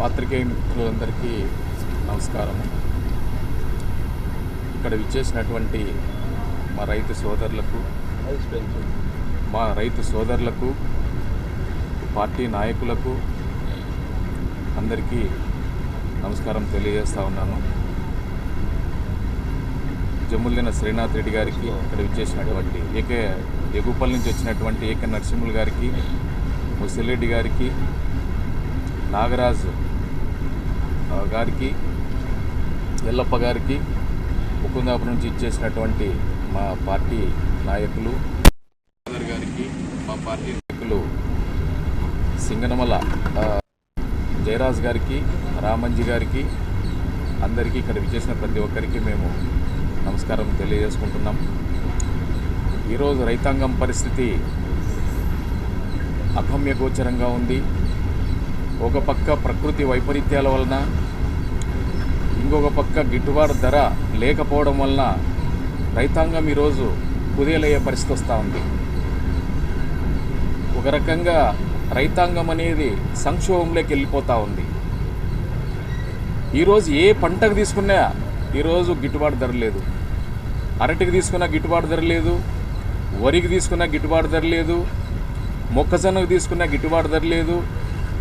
పాత్రికేయ మిత్రులందరికీ నమస్కారం. ఇక్కడ విచ్చేసినటువంటి మా రైతు సోదరులకు మా రైతు సోదరులకు పార్టీ నాయకులకు అందరికీ నమస్కారం తెలియజేస్తా ఉన్నాను. జమ్ములిన శ్రీనాథ్ రెడ్డి గారికి ఇక్కడ విచ్చేసినటువంటి ఏకే ఎగుపల్లి నుంచి వచ్చినటువంటి ఏకే నరసింహులు గారికి ముసిరెడ్డి గారికి నాగరాజు గారికి ఎల్లప్ప గారికి ముకుందాపురం నుంచి ఇచ్చేసినటువంటి మా పార్టీ నాయకులు గారికి మా పార్టీ నాయకులు సింగనమల జయరాజ్ గారికి రామంజి గారికి అందరికీ ఇక్కడ విచ్చేసిన ప్రతి ఒక్కరికి మేము నమస్కారం తెలియజేసుకుంటున్నాం. ఈరోజు రైతాంగం పరిస్థితి అగమ్యగోచరంగా ఉంది. ఒక పక్క ప్రకృతి వైపరీత్యాల వలన ఇంకొక పక్క గిట్టుబాటు ధర లేకపోవడం వలన రైతాంగం ఈరోజు కుదేలయ్యే పరిస్థితి వస్తూ ఉంది. ఒక రకంగా రైతాంగం అనేది సంక్షోభంలోకి వెళ్ళిపోతూ ఉంది. ఈరోజు ఏ పంటకు తీసుకున్నా ఈరోజు గిట్టుబాటు ధర లేదు. అరటికి తీసుకున్న గిట్టుబాటు ధర లేదు. వరికి తీసుకున్న గిట్టుబాటు ధర లేదు. మొక్కజొన్నకు తీసుకున్న గిట్టుబాటు ధర లేదు.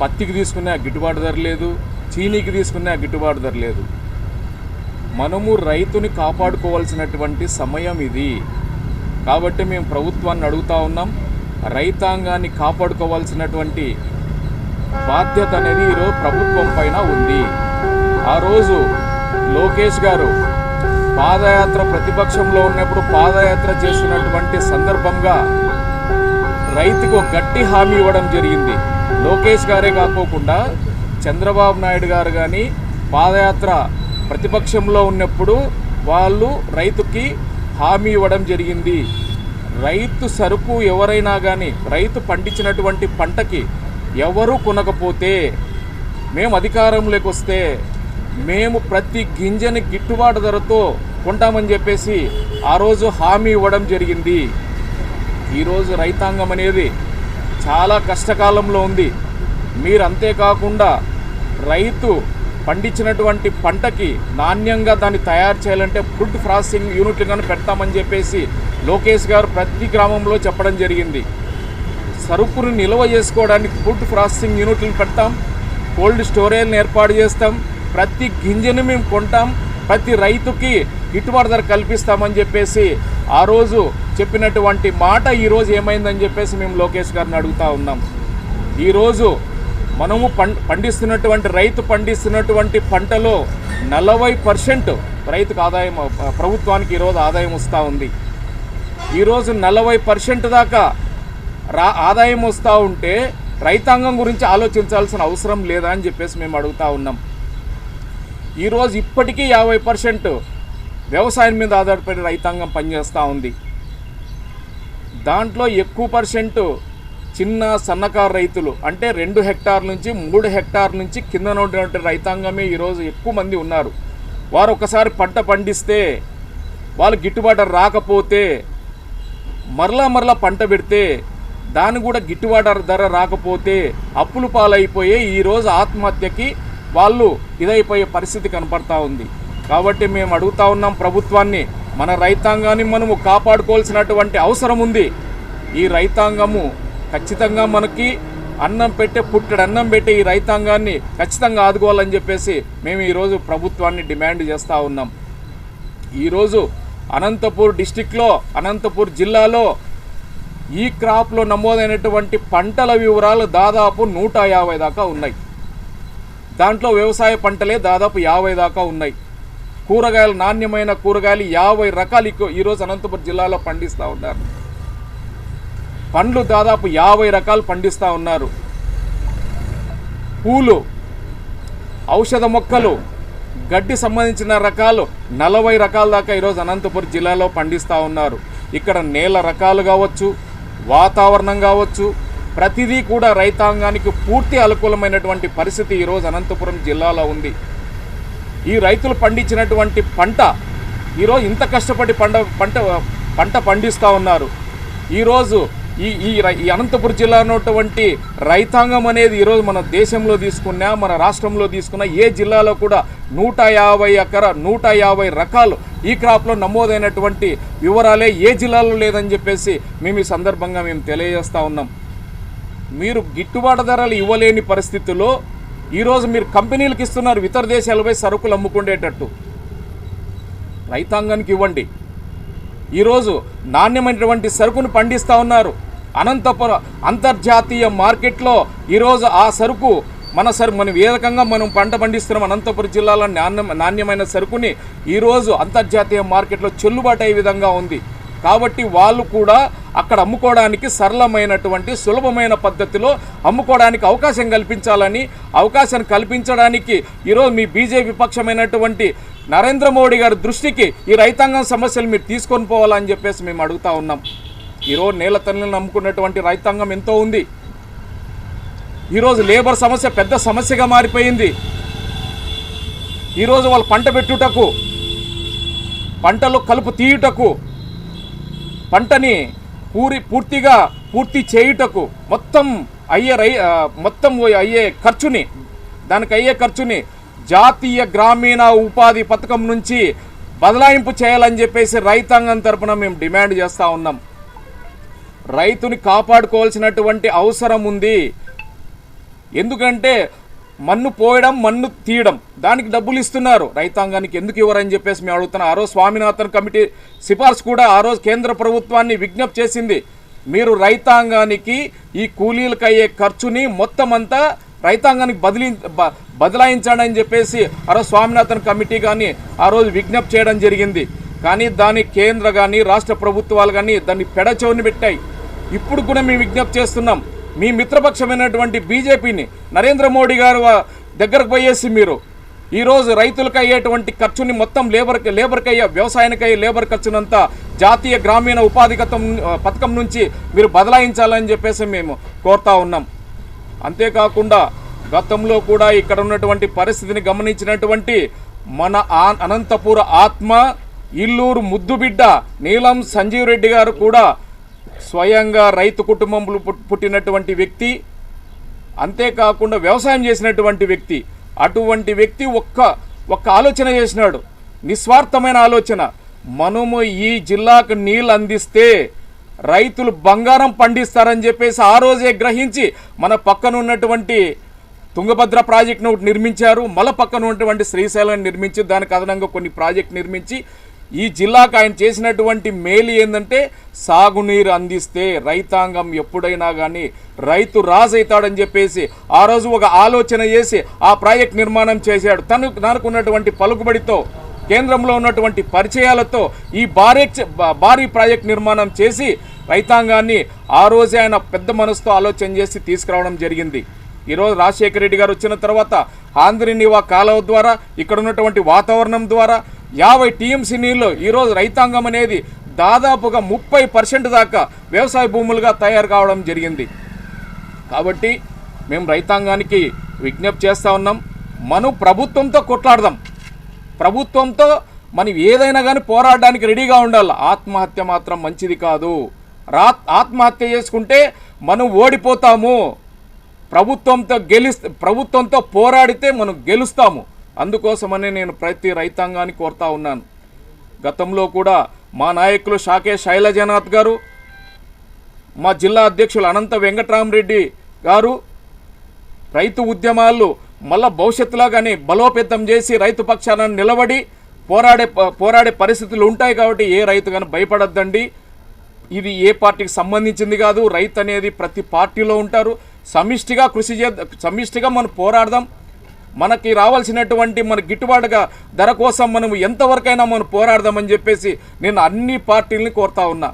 పత్తికి తీసుకునే గిట్టుబాటు ధర లేదు చీనీకి తీసుకునే గిట్టుబాటు ధర లేదు. మనము రైతుని కాపాడుకోవాల్సినటువంటి సమయం ఇది. కాబట్టి మేము ప్రభుత్వాన్ని అడుగుతా ఉన్నాం రైతాంగాన్ని కాపాడుకోవాల్సినటువంటి బాధ్యత అనేది ఈరోజు ప్రభుత్వం పైన ఉంది. ఆ రోజు లోకేష్ గారు పాదయాత్ర ప్రతిపక్షంలో ఉన్నప్పుడు పాదయాత్ర చేస్తున్నటువంటి సందర్భంగా రైతుకు గట్టి హామీ ఇవ్వడం జరిగింది. లోకేష్ గారే కాకోకుండా చంద్రబాబు నాయుడు గారు కానీ పాదయాత్ర ప్రతిపక్షంలో ఉన్నప్పుడు వాళ్ళు రైతుకి హామీ ఇవ్వడం జరిగింది. రైతు సరుకు ఎవరైనా కానీ రైతు పండించినటువంటి పంటకి ఎవరు కొనకపోతే మేము అధికారంలోకి వస్తే మేము ప్రతి గింజని గిట్టుబాటు ధరతో కొంటామని చెప్పేసి ఆ రోజు హామీ ఇవ్వడం జరిగింది. ఈరోజు రైతాంగం అనేది చాలా కష్టకాలంలో ఉంది. మీరు అంతేకాకుండా రైతు పండించినటువంటి పంటకి నాణ్యంగా దాన్ని తయారు చేయాలంటే ఫుడ్ ప్రాసెసింగ్ యూనిట్లు కానీ పెడతామని చెప్పేసి లోకేష్ గారు ప్రతి గ్రామంలో చెప్పడం జరిగింది. సరుకును నిల్వ చేసుకోవడానికి ఫుడ్ ప్రాసెసింగ్ యూనిట్లు పెడతాం. కోల్డ్ స్టోరేజ్ని ఏర్పాటు చేస్తాం. ప్రతి గింజను మేము కొంటాం. ప్రతి రైతుకి గిట్టుబాటు ధర కల్పిస్తామని చెప్పేసి ఆ రోజు చెప్పినటువంటి మాట ఈరోజు ఏమైందని చెప్పేసి మేము లోకేష్ గారిని అడుగుతా ఉన్నాం. ఈరోజు మనము పం పండిస్తున్నటువంటి రైతు పండిస్తున్నటువంటి పంటలో నలభై పర్సెంట్ రైతుకు ఆదాయం ప్రభుత్వానికి ఈరోజు ఆదాయం వస్తూ ఉంది. ఈరోజు నలభై పర్సెంట్ దాకా రా ఆదాయం వస్తూ ఉంటే రైతాంగం గురించి ఆలోచించాల్సిన అవసరం లేదా అని చెప్పేసి మేము అడుగుతా ఉన్నాం. ఈరోజు ఇప్పటికీ యాభై పర్సెంట్ వ్యవసాయం మీద ఆధారపడి రైతాంగం పనిచేస్తూ ఉంది. దాంట్లో ఎక్కువ పర్సెంట్ చిన్న సన్నకారు రైతులు అంటే రెండు హెక్టార్ల నుంచి మూడు హెక్టార్ల నుంచి కింద ఉన్నటువంటి రైతాంగమే ఈరోజు ఎక్కువ మంది ఉన్నారు. వారు ఒకసారి పంట పండిస్తే వాళ్ళు గిట్టుబాటు రాకపోతే మరలా మరలా పంట పెడితే దాని కూడా గిట్టుబాటు ధర రాకపోతే అప్పులు పాలైపోయే ఈరోజు ఆత్మహత్యకి వాళ్ళు ఇదైపోయే పరిస్థితి కనపడతా ఉంది. కాబట్టి మేము అడుగుతా ఉన్నాం ప్రభుత్వాన్ని మన రైతాంగాన్ని మనము కాపాడుకోవాల్సినటువంటి అవసరం ఉంది. ఈ రైతాంగము ఖచ్చితంగా మనకి అన్నం పెట్టే పుట్టడు అన్నం పెట్టే ఈ రైతాంగాన్ని ఖచ్చితంగా ఆదుకోవాలని చెప్పేసి మేము ఈరోజు ప్రభుత్వాన్ని డిమాండ్ చేస్తూ ఉన్నాం. ఈరోజు అనంతపూర్ డిస్టిక్లో అనంతపూర్ జిల్లాలో ఈ క్రాప్లో నమోదైనటువంటి పంటల వివరాలు దాదాపు నూట యాభై దాకా ఉన్నాయి. దాంట్లో వ్యవసాయ పంటలే దాదాపు యాభై దాకా ఉన్నాయి. కూరగాయలు నాణ్యమైన కూరగాయలు యాభై రకాలు ఎక్కువ ఈరోజు అనంతపురం జిల్లాలో పండిస్తూ ఉన్నారు. పండ్లు దాదాపు యాభై రకాలు పండిస్తూ ఉన్నారు. పూలు ఔషధ మొక్కలు గడ్డి సంబంధించిన రకాలు నలభై రకాల దాకా ఈరోజు అనంతపురం జిల్లాలో పండిస్తూ ఉన్నారు. ఇక్కడ నేల రకాలు కావచ్చు వాతావరణం కావచ్చు ప్రతిదీ కూడా రైతాంగానికి పూర్తి అనుకూలమైనటువంటి పరిస్థితి ఈరోజు అనంతపురం జిల్లాలో ఉంది. ఈ రైతులు పండించినటువంటి పంట ఈరోజు ఇంత కష్టపడి పంట పంట పంట పండిస్తూ ఉన్నారు. ఈరోజు ఈ ఈ రై- ఈ అనంతపురం జిల్లా ఉన్నటువంటి రైతాంగం అనేది ఈరోజు మన దేశంలో తీసుకున్నా మన రాష్ట్రంలో తీసుకున్నా ఏ జిల్లాలో కూడా నూట యాభై ఎకర నూట యాభై రకాలు ఈ క్రాప్లో నమోదైనటువంటి వివరాలే ఏ జిల్లాలో లేదని చెప్పేసి మేము ఈ సందర్భంగా మేము తెలియజేస్తూ ఉన్నాం. మీరు గిట్టుబాటు ధరలు ఇవ్వలేని పరిస్థితుల్లో ఈరోజు మీరు కంపెనీలకు ఇస్తున్నారు ఇతర దేశాలపై సరుకులు అమ్ముకునేటట్టు రైతాంగానికి ఇవ్వండి. ఈరోజు నాణ్యమైనటువంటి సరుకును పండిస్తూ ఉన్నారు. అనంతపురం అంతర్జాతీయ మార్కెట్లో ఈరోజు ఆ సరుకు మన సరు మనం ఏ రకంగా మనం పంట పండిస్తున్నాం అనంతపురం జిల్లాలో నాణ్యం నాణ్యమైన సరుకుని ఈరోజు అంతర్జాతీయ మార్కెట్లో చెల్లుబాటు అయ్యే విధంగా ఉంది. కాబట్టి వాళ్ళు కూడా అక్కడ అమ్ముకోవడానికి సరళమైనటువంటి సులభమైన పద్ధతిలో అమ్ముకోవడానికి అవకాశం కల్పించాలని అవకాశం కల్పించడానికి ఈరోజు మీ బీజేపీ పక్షమైనటువంటి నరేంద్ర మోడీ గారి దృష్టికి ఈ రైతాంగం సమస్యలు మీరు తీసుకొని పోవాలని చెప్పేసి మేము అడుగుతా ఉన్నాం. ఈరోజు నేల తల్లిని నమ్ముకున్నటువంటి రైతాంగం ఎంతో ఉంది. ఈరోజు లేబర్ సమస్య పెద్ద సమస్యగా మారిపోయింది. ఈరోజు వాళ్ళు పంట పెట్టుటకు పంటలో కలుపు తీయుటకు పంటని పూరి పూర్తిగా పూర్తి చేయుటకు మొత్తం అయ్యే రై మొత్తం అయ్యే ఖర్చుని దానికి అయ్యే ఖర్చుని జాతీయ గ్రామీణ ఉపాధి పథకం నుంచి బదలాయింపు చేయాలని చెప్పేసి రైతాంగం తరపున మేము డిమాండ్ చేస్తూ ఉన్నాం. రైతుని కాపాడుకోవాల్సినటువంటి అవసరం ఉంది. ఎందుకంటే మన్ను పోయడం మన్ను తీయడం. దానికి డబ్బులు ఇస్తున్నారు. రైతాంగానికి ఎందుకు ఇవ్వరని చెప్పేసి మేము అడుగుతున్నాం. ఆ రోజు స్వామినాథన్ కమిటీ సిఫార్సు కూడా ఆ రోజు కేంద్ర ప్రభుత్వాన్ని విజ్ఞప్తి చేసింది. మీరు రైతాంగానికి ఈ కూలీలకు అయ్యే ఖర్చుని మొత్తం అంతా రైతాంగానికి బదిలీ బ- బదలాయించండి అని చెప్పేసి ఆ రోజు స్వామినాథన్ కమిటీ కానీ ఆ రోజు విజ్ఞప్తి చేయడం జరిగింది. కానీ దాని కేంద్ర కానీ రాష్ట్ర ప్రభుత్వాలు కానీ దాన్ని పెడచెవిని పెట్టాయి. ఇప్పుడు కూడా మేము విజ్ఞప్తి చేస్తున్నాం. మీ మిత్రపక్షమైనటువంటి బీజేపీని నరేంద్ర మోడీ గారు దగ్గరకు పోయేసి మీరు ఈరోజు రైతులకు అయ్యేటువంటి ఖర్చుని మొత్తం లేబర్కి లేబర్కి అయ్యే వ్యవసాయానికి అయ్యే లేబర్ ఖర్చునంతా జాతీయ గ్రామీణ ఉపాధి పథకం నుంచి మీరు బదలాయించాలని చెప్పేసి మేము కోరుతా ఉన్నాం. అంతేకాకుండా గతంలో కూడా ఇక్కడ ఉన్నటువంటి పరిస్థితిని గమనించినటువంటి మన అనంతపుర ఆత్మ ఇల్లూరు ముద్దుబిడ్డ నీలం సంజీవ్ రెడ్డి గారు కూడా స్వయంగా రైతు కుటుంబంలో పుట్టినటువంటి వ్యక్తి అంతేకాకుండా వ్యవసాయం చేసినటువంటి వ్యక్తి అటువంటి వ్యక్తి ఒక్క ఒక్క ఆలోచన చేసినాడు. నిస్వార్థమైన ఆలోచన. మనము ఈ జిల్లాకు నీళ్ళు అందిస్తే రైతులు బంగారం పండిస్తారని చెప్పేసి ఆ రోజే గ్రహించి మన పక్కన ఉన్నటువంటి తుంగభద్ర ప్రాజెక్టును ఒకటి నిర్మించారు. మల పక్కన ఉన్నటువంటి శ్రీశైలం నిర్మించి దానికి అదనంగా కొన్ని ప్రాజెక్ట్ నిర్మించి ఈ జిల్లాకు ఆయన చేసినటువంటి మేలు ఏంటంటే సాగునీరు అందిస్తే రైతాంగం ఎప్పుడైనా కానీ రైతు రాజైతాడని చెప్పేసి ఆ రోజు ఒక ఆలోచన చేసి ఆ ప్రాజెక్ట్ నిర్మాణం చేశాడు. తను తనకున్నటువంటి పలుకుబడితో కేంద్రంలో ఉన్నటువంటి పరిచయాలతో ఈ భారీ భారీ ప్రాజెక్ట్ నిర్మాణం చేసి రైతాంగాన్ని ఆ రోజే ఆయన పెద్ద మనసుతో ఆలోచన చేసి తీసుకురావడం జరిగింది. ఈరోజు రాజశేఖర రెడ్డి గారు వచ్చిన తర్వాత ఆంధ్రనివా కాలువ ద్వారా ఇక్కడ ఉన్నటువంటి వాతావరణం ద్వారా యాభై టీఎంసీ నీళ్ళు ఈరోజు రైతాంగం అనేది దాదాపుగా ముప్పై పర్సెంట్ దాకా వ్యవసాయ భూములుగా తయారు కావడం జరిగింది. కాబట్టి మేము రైతాంగానికి విజ్ఞప్తి చేస్తూ ఉన్నాం. మనం ప్రభుత్వంతో కొట్లాడదాం. ప్రభుత్వంతో మనం ఏదైనా కానీ పోరాడడానికి రెడీగా ఉండాలి. ఆత్మహత్య మాత్రం మంచిది కాదు. రా ఆత్మహత్య చేసుకుంటే మనం ఓడిపోతాము. ప్రభుత్వంతో గెలి ప్రభుత్వంతో పోరాడితే మనం గెలుస్తాము. అందుకోసమనే నేను ప్రతి రైతాంగాన్ని కోరుతా ఉన్నాను. గతంలో కూడా మా నాయకులు షాకే శైలజనాథ్ గారు మా జిల్లా అధ్యక్షులు అనంత వెంకటరామరెడ్డి గారు రైతు ఉద్యమాలు మళ్ళా భవిష్యత్తులో కానీ బలోపేతం చేసి రైతు పక్షాన నిలబడి పోరాడే పోరాడే పరిస్థితులు ఉంటాయి కాబట్టి ఏ రైతు కానీ భయపడద్దండి. ఇది ఏ పార్టీకి సంబంధించింది కాదు. రైతు అనేది ప్రతి పార్టీలో ఉంటారు. సమిష్టిగా కృషి చే సమిష్టిగా మనం పోరాడదాం. మనకి రావాల్సినటువంటి మన గిట్టుబాటుగా ధర కోసం మనం ఎంతవరకైనా మనం పోరాడదామని చెప్పేసి నేను అన్ని పార్టీలని కోరుతా ఉన్నా.